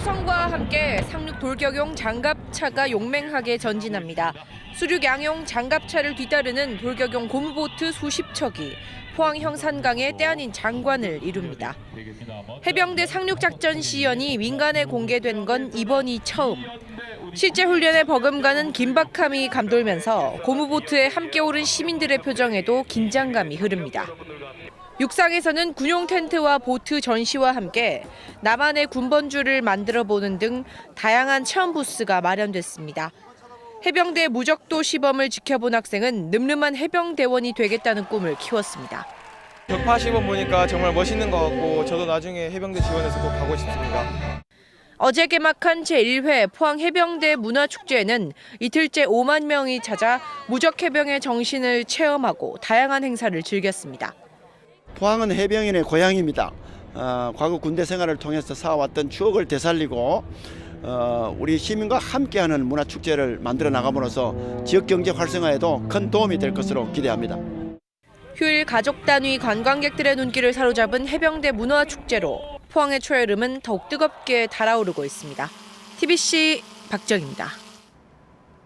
초성과 함께 상륙 돌격용 장갑차가 용맹하게 전진합니다. 수륙 양용 장갑차를 뒤따르는 돌격용 고무보트 수십 척이 포항 형산강의 때 아닌 장관을 이룹니다. 해병대 상륙작전 시연이 민간에 공개된 건 이번이 처음. 실제 훈련에 버금가는 긴박함이 감돌면서 고무보트에 함께 오른 시민들의 표정에도 긴장감이 흐릅니다. 육상에서는 군용 텐트와 보트 전시와 함께 나만의 군번주를 만들어 보는 등 다양한 체험 부스가 마련됐습니다. 해병대 무적도 시범을 지켜본 학생은 늠름한 해병대원이 되겠다는 꿈을 키웠습니다. 격파 시범 보니까 정말 멋있는 것 같고 저도 나중에 해병대 지원해서 꼭 가고 싶습니다. 어제 개막한 제1회 포항 해병대 문화축제에는 이틀째 5만 명이 찾아 무적 해병의 정신을 체험하고 다양한 행사를 즐겼습니다. 포항은 해병인의 고향입니다. 어, 과거 군대 생활을 통해서 쌓아왔던 추억을 되살리고 어, 우리 시민과 함께하는 문화 축제를 만들어 나감으로써 지역 경제 활성화에도 큰 도움이 될 것으로 기대합니다. 휴일 가족 단위 관광객들의 눈길을 사로잡은 해병대 문화축제로 포항의 초여름은 더욱 뜨겁게 달아오르고 있습니다. TBC 박정입니다.